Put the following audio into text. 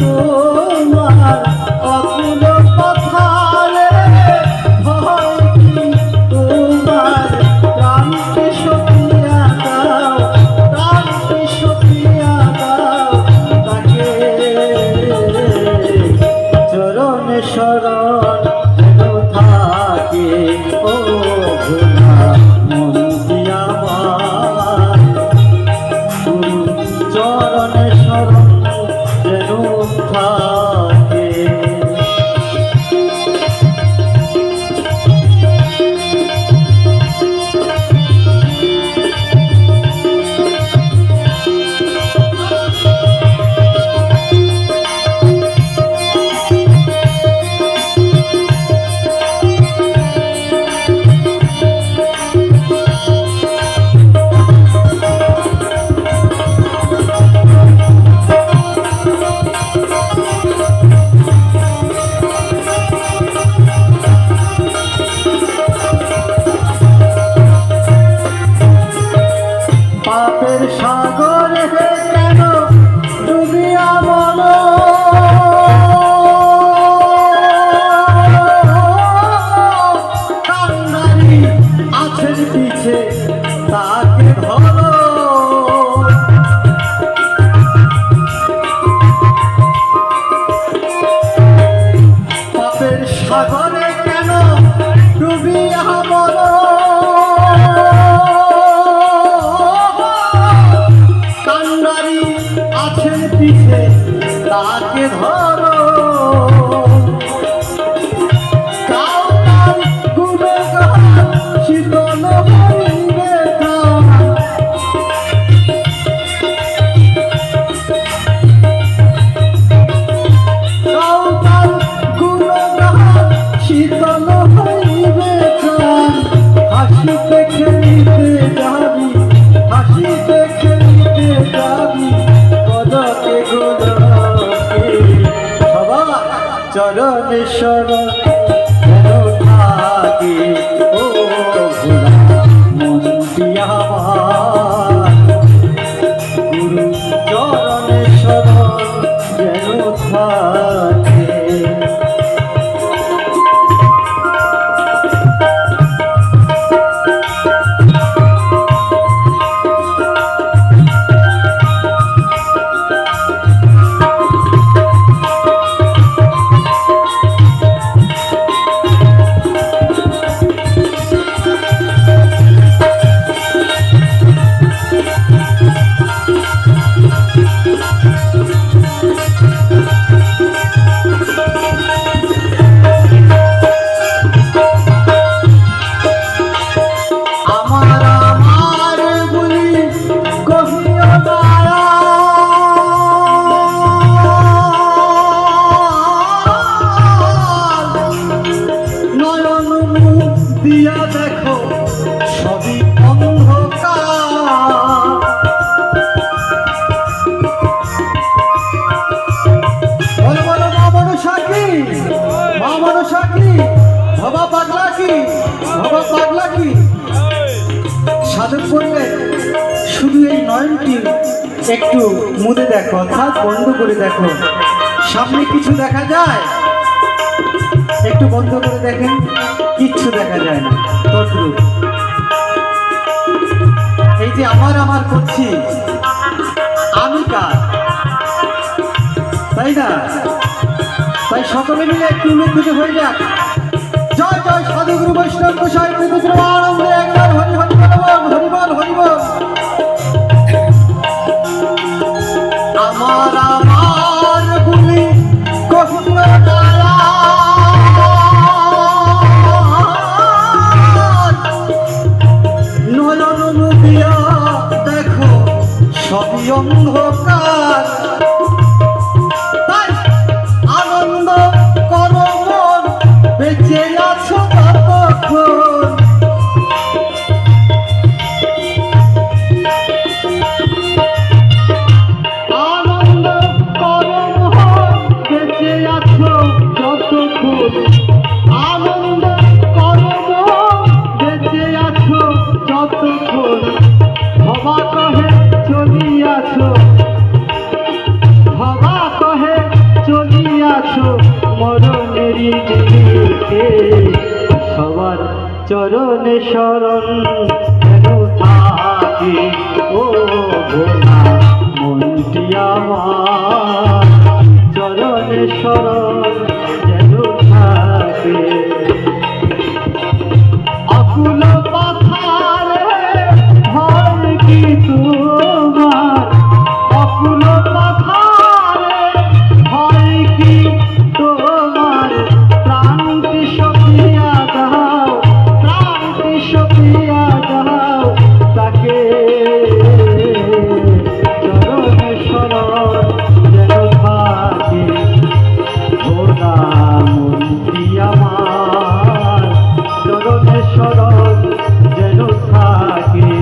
Oh সাধক বলবে শুধু এই নয়নটি একটু মুদে দেখো, অর্থাৎ বন্ধ করে দেখো। সামনে কিছু দেখা যায়? একটু বন্ধ করে দেখেন, কিচ্ছু দেখা যায় না। তদ্রুপ। এই যে আমার আমার করছি, আমি কার? তাই না? তাই সকলে মিলে একটু উল্লেখ হয়ে যাক। জয় জয় চরণে শরণ থাকি ও ভোলা চরণে শরণ সরল যেন থাকে।